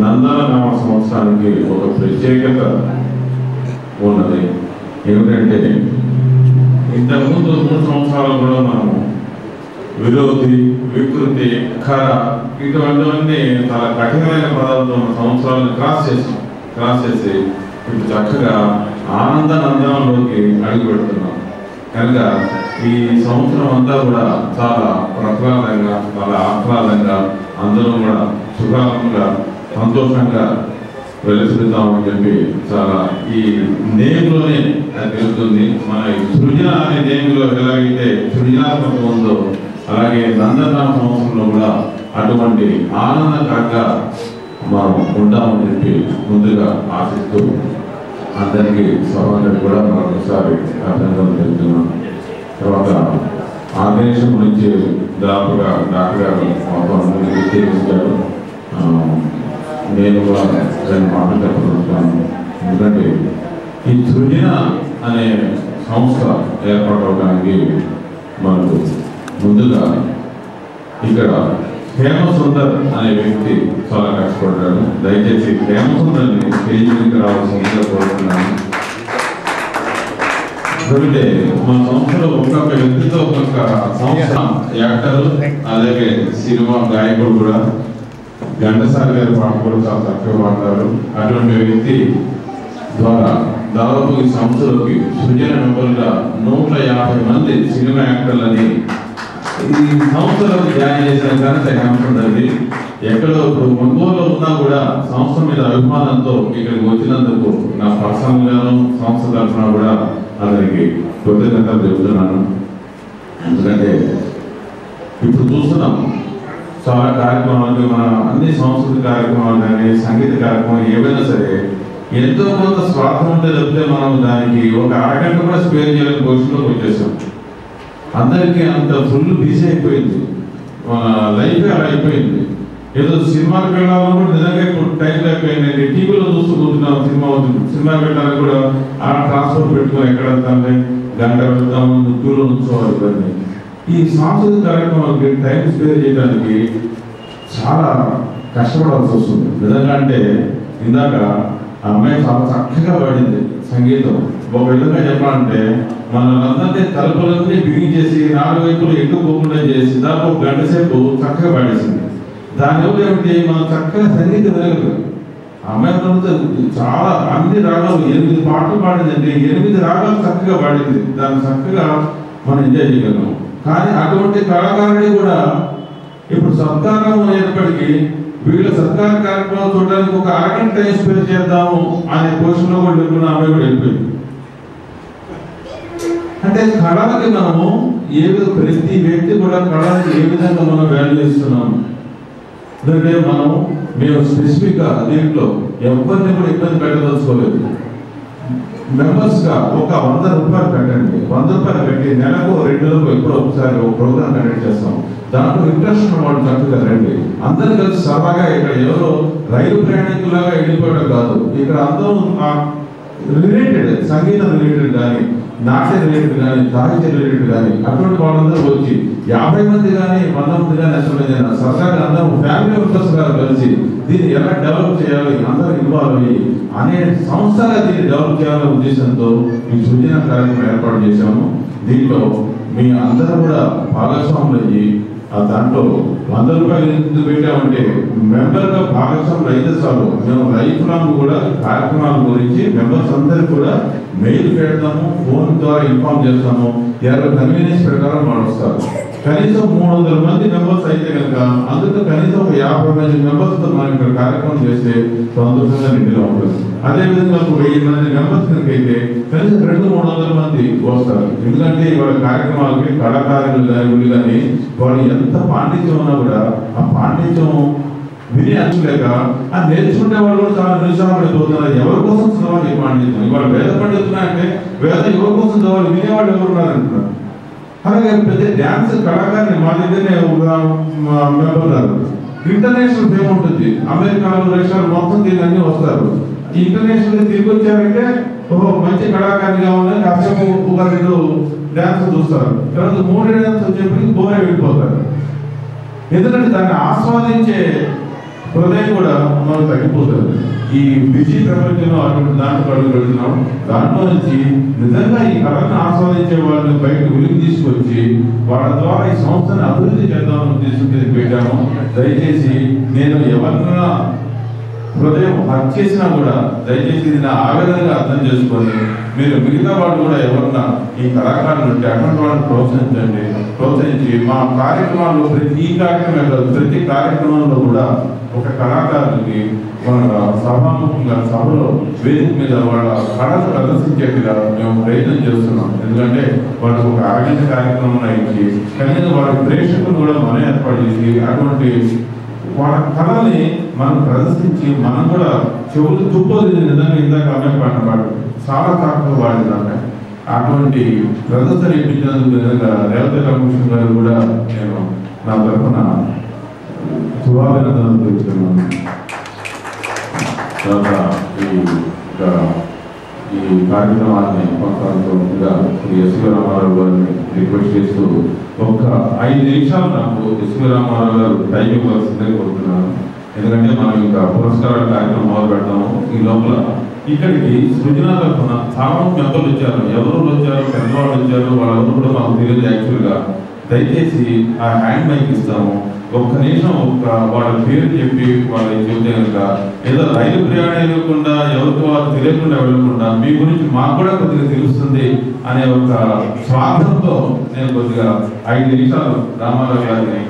నందన నామ సంవత్సరానికి ఒక ప్రత్యేకత ఉన్నది. ఏమిటంటే ఇంతకుముందు మూడు సంవత్సరాలు కూడా మనము విరోధి వికృతి ఖర ఇటువంటివన్నీ చాలా కఠినమైన పదాలతో సంవత్సరాలను క్రాస్ చేసాం. క్రాస్ చేసి ఇప్పుడు చక్కగా ఆనంద నందనంలోకి అడుగుపెడుతున్నాం కనుక ఈ సంవత్సరం అంతా కూడా చాలా ప్రహ్లాదంగా చాలా ఆహ్లాదంగా అందరం కూడా సుఖంగా సంతోషంగా వెలుసుకుందామని చెప్పి చాలా ఈ నేమ్లోనే అది తెలుస్తుంది. మన సృజన అనే నేమ్లో ఎలాగైతే సృజనాత్మకం ఉందో అలాగే నందనామ సంవత్సరంలో కూడా అటువంటి ఆనందకరంగా మనం ఉంటామని చెప్పి ముందుగా ఆశిస్తూ అందరికీ సభానికి కూడా మరొకసారి అభినందనలు తెలుపుతున్నాం. తర్వాత ఆ దేశం నుంచి దాదాపుగా డాక్టర్ గారు మొత్తం అందరికీ విశ్లేషించారు నేను కూడా రెండు మాటలు చెప్పగలుగుతాను. ఎందుకంటే ఈ సృజన అనే సంస్థ ఏర్పడవడానికి మనకు ముందుగా ఇక్కడ హేమసుందర్ అనే వ్యక్తి చాలా కష్టపడ్డాడు. దయచేసి హేమసుందర్ని స్టేజ్కి రావాల్సిందిగా కోరుతున్నాను. ఎందుకంటే మా సంస్థలో ఒక్కొక్క వ్యక్తితో ఒక్కొక్క సంస్థ యాక్టర్ అలాగే సినిమా గాయకుడు కూడా ఘంటసాల గారి పాట కూడా చాలా చక్కగా పాడతారు అటువంటి వ్యక్తి ద్వారా దాదాపు ఈ సంస్థలోకి సృజన మెంబర్గా నూట యాభై మంది సినిమా యాక్టర్లని ఈ సంస్థలో జాయిన్ చేసిన ఘనత ఏమంటుందండి ఎక్కడో ఇప్పుడు ఒంగోలులో ఉన్నా కూడా సంస్థ మీద అభిమానంతో ఇక్కడికి వచ్చినందుకు నా పర్సనల్గాను సంస్థ తరఫున కూడా అతనికి కృతజ్ఞతలు చెబుతున్నాను. ఎందుకంటే ఇప్పుడు చూస్తున్నాం చాలా కార్యక్రమాలు మన అన్ని సాంస్కృతిక కార్యక్రమాలు కానీ సంగీత కార్యక్రమాలు ఏవైనా సరే ఎంతో కొంత స్వార్థం ఉంటే తప్పితే మనం దానికి ఒక అరగంట కూడా స్పేర్ చేయలేని పొజిషన్లోకి వచ్చేసాం. అందరికీ అంత ఫుల్ బిజీ అయిపోయింది. మన లైఫ్ అలా అయిపోయింది. ఏదో సినిమాకి వెళ్ళాలని కూడా నిజంగా ఇప్పుడు టైం అయిపోయింది టీవీలో చూసుకుంటున్నాం సినిమా అవుతుంది సినిమాకి వెళ్ళడానికి కూడా ఆ ట్రాన్స్పోర్ట్ పెట్టుకుని ఎక్కడ వెళ్తాం గంట వెళ్తాము ముగ్గురు ఉంచుకోవాలి ఇవన్నీ. ఈ సాంస్కృతిక కార్యక్రమాలకి టైం స్పేర్ చేయడానికి చాలా కష్టపడాల్సి వస్తుంది. నిజంగా అంటే ఇందాక ఆ అమ్మాయి చాలా చక్కగా పాడింది సంగీతం. ఒక విధంగా చెప్పాలంటే మనల్ని తలుపులన్నీ బిగించేసి నాలుగు వైపులు ఎక్కువ పోకుండా చేసి దాదాపు ఒక గంట సేపు చక్కగా పాడేసింది. దానివల్ల ఏమిటి మనం చక్కగా సంగీతం వినగలరు అమ్మాయి చాలా అన్ని రాగాలు ఎనిమిది పాటలు పాడిందండి. ఎనిమిది రాగాలు చక్కగా పాడింది. దాన్ని చక్కగా మనం ఎంజాయ్ చేయగలం కానీ అటువంటి కళాకారుడి కూడా ఇప్పుడు సత్కారం అనేటప్పటికీ వీళ్ళ సత్కార కార్యక్రమాలు చూడడానికి ఒక అరగంట టైం స్పెండ్ చేద్దాము అనే పొజిషన్లో కూడా వెళ్ళిపోయిన అమ్మాయి కూడా వెళ్ళిపోయింది. అంటే కళలకి మనము ఏ విధంగా ప్రతి వ్యక్తి కూడా కళలకి ఏ విధంగా మనం వాల్యూ ఇస్తున్నాము ఎందుకంటే మనం మేము స్పెసిఫిక్గా దీంట్లో ఎవరిని కూడా ఇబ్బంది పెట్టదలుచుకోలేదు. మెంబర్స్గా ఒక వంద రూపాయలు కట్టండి. వంద రూపాయలు పెట్టి నెలకు రెండు రోజులు ఎప్పుడో ఒకసారి ఒక ప్రోగ్రామ్ కండక్ట్ చేస్తాం. దాంట్లో ఇంట్రెస్ట్ ఉన్న వాళ్ళు చక్కగా రండి అందరు కలిసి సరదాగా ఇక్కడ ఎవరో రైలు ప్రయాణికులాగా వెళ్ళిపోవడం కాదు. ఇక్కడ అందరూ రిలేటెడ్ సంగీతం రిలేటెడ్ కానీ నాట్య రిలేటెడ్ కానీ సాహిత్య రిలేటెడ్ కానీ అటువంటి వాళ్ళందరూ వచ్చి యాభై మంది కానీ వంద మంది కానీ అసలు ఏదైనా సరదాగా అందరూ ఫ్యామిలీ మెంబర్స్ గారు కలిసి దీన్ని ఎలా డెవలప్ చేయాలి అందరూ ఇన్వాల్వ్ అయ్యి అనే సంస్థగా దీన్ని డెవలప్ చేయాలనే ఉద్దేశంతో ఈ సృజన కార్యక్రమం ఏర్పాటు చేశాము. దీంట్లో మీ అందరూ కూడా భాగస్వాములు అయ్యి ఆ దాంట్లో వంద రూపాయలు ఎందుకు పెట్టామంటే మెంబర్గా అయితే చాలు మేము లైఫ్ లాంగ్ కూడా కార్యక్రమాల గురించి మెంబర్స్ అందరికి కూడా మెయిల్ పెడతాము ఫోన్ ద్వారా ఇన్ఫార్మ్ చేస్తాము. ఎవరి కన్వీనియన్స్ ప్రకారం వాళ్ళు వస్తారు. కనీసం మూడు వందల మంది మెంబర్స్ అయితే కనుక అందులో కనీసం ఒక యాభై మంది మెంబర్స్తో మనం ఇక్కడ కార్యక్రమం చేస్తే సంతోషంగా నిండిగా ఉంటుంది. అదే విధంగా ఒక వెయ్యి మంది మెంబర్స్ కనుక అయితే కనీసం రెండు మూడు వందల మంది వస్తారు. ఎందుకంటే వాళ్ళ కార్యక్రమాలకి కళాకారులు కానీ వీళ్ళు కానీ వాళ్ళు ఎంత పాండిత్యం ఉన్నారు కూడా ఆ పాండిత్యం విని అంచలేక ఆ నేర్చుకునే వాళ్ళు కూడా చాలా నిరుత్సాహపడిపోతున్నారు ఎవరి కోసం చదవాలి ఈ పాండిత్యం? ఇవాళ వేద పండితున్నా అంటే వేద ఎవరి కోసం చదవాలి? వినేవాళ్ళు ఎవరు ఉన్నారంటున్నారు. అలాగే పెద్ద డ్యాన్స్ కళాకారుని మా దగ్గరనే మెంబర్ ఇంటర్నేషనల్ ఫేమ్ ఉంటుంది. అమెరికాలో రష్యాలో మొత్తం దీని అన్ని వస్తారు. ఈ ఇంటర్నేషనల్ తిరిగి వచ్చారంటే ఓహో మంచి కళాకారుని కావాలని కాసేపు ఒక రెండు డ్యాన్స్ చూస్తారు. తర్వాత మూడు డ్యాన్స్ వచ్చేప్పటికి బోరే వెళ్ళిపోతారు ఎందుకంటే దాన్ని ఆస్వాదించే హృదయం కూడా మనం తగ్గిపోతుంది. ఈ బిజీ ప్రపంచంలో అటువంటి దాంట్లో అడుగు పెడుతున్నాం దాంట్లో నుంచి నిజంగా ఈ కళను ఆస్వాదించే వాళ్ళని బయటకు వెలుగు తీసుకొచ్చి వాళ్ళ ద్వారా ఈ సంస్థను అభివృద్ధి చేద్దామని ఉద్దేశం పెట్టాము. దయచేసి నేను ఎవరినైనా హృదయం హత్య చేసినా కూడా దయచేసి ఇది నా ఆవేదనగా అర్థం చేసుకొని మీరు మిగతా వాళ్ళు కూడా ఎవరన్నా ఈ కళాకారులు ఉంటే అటువంటి వాళ్ళని ప్రోత్సహించండి. ప్రోత్సహించి మా కార్యక్రమాల్లో ప్రతి కార్యక్రమంలో కార్యక్రమం ప్రతి కార్యక్రమంలో కూడా ఒక కళాకారుడికి మన సభాముఖంగా సభలో వేదిక మీద వాళ్ళ కళను ప్రదర్శించేట్టుగా మేము ప్రయత్నం చేస్తున్నాం. ఎందుకంటే వాళ్ళకు ఒక అరగంట కార్యక్రమం ఇచ్చి కనీసం వాళ్ళ ప్రేక్షకులు కూడా మనం ఏర్పాటు చేసి అటువంటి వాళ్ళ కళని మనం ప్రదర్శించి మనం కూడా చెవులు తుప్పది నిజంగా ఇందాక అమ్మాయి పాడిన పాడు చాలా కాకుండా వాడింది అమ్మాయి అటువంటి ప్రదర్శన ఇప్పించినందుకు నిజంగా రేవతి రామకృష్ణ గారు కూడా నేను నా తరఫున శుభాభినందనలు తెలుస్తున్నాను ఈ ఈ కార్యక్రమాన్ని కొనసాగుతుండగా శ్రీ ఎస్వి రామారావు గారిని రిక్వెస్ట్ చేస్తూ ఒక్క ఐదు నిమిషాలు నాకు ఎస్వి రామారావు గారు టైం ఇవ్వాల్సిందే కోరుతున్నాను. ఎందుకంటే మనం ఇంకా పురస్కారాల కార్యక్రమం మొదలు పెడతాము. ఈ లోపల ఇక్కడికి సృజన తరఫున చాలా మంది వచ్చారు. ఎవరు వచ్చారు? పెద్దవాళ్ళు వచ్చారు? వాళ్ళందరూ కూడా మాకు తెలియదు యాక్చువల్గా. దయచేసి ఆ హ్యాండ్ మైక్ ఇస్తాము. ఒక్క నిమిషం ఒక్క వాళ్ళ పేరు చెప్పి వాళ్ళకి చెబితే కనుక ఏదో రైలు ప్రయాణం ఇవ్వకుండా ఎవరికి వారు తెలియకుండా వెళ్ళకుండా మీ గురించి మాకు కూడా కొద్దిగా తెలుస్తుంది అనే ఒక స్వార్థంతో నేను కొద్దిగా ఐదు నిమిషాలు రామారావు గారిని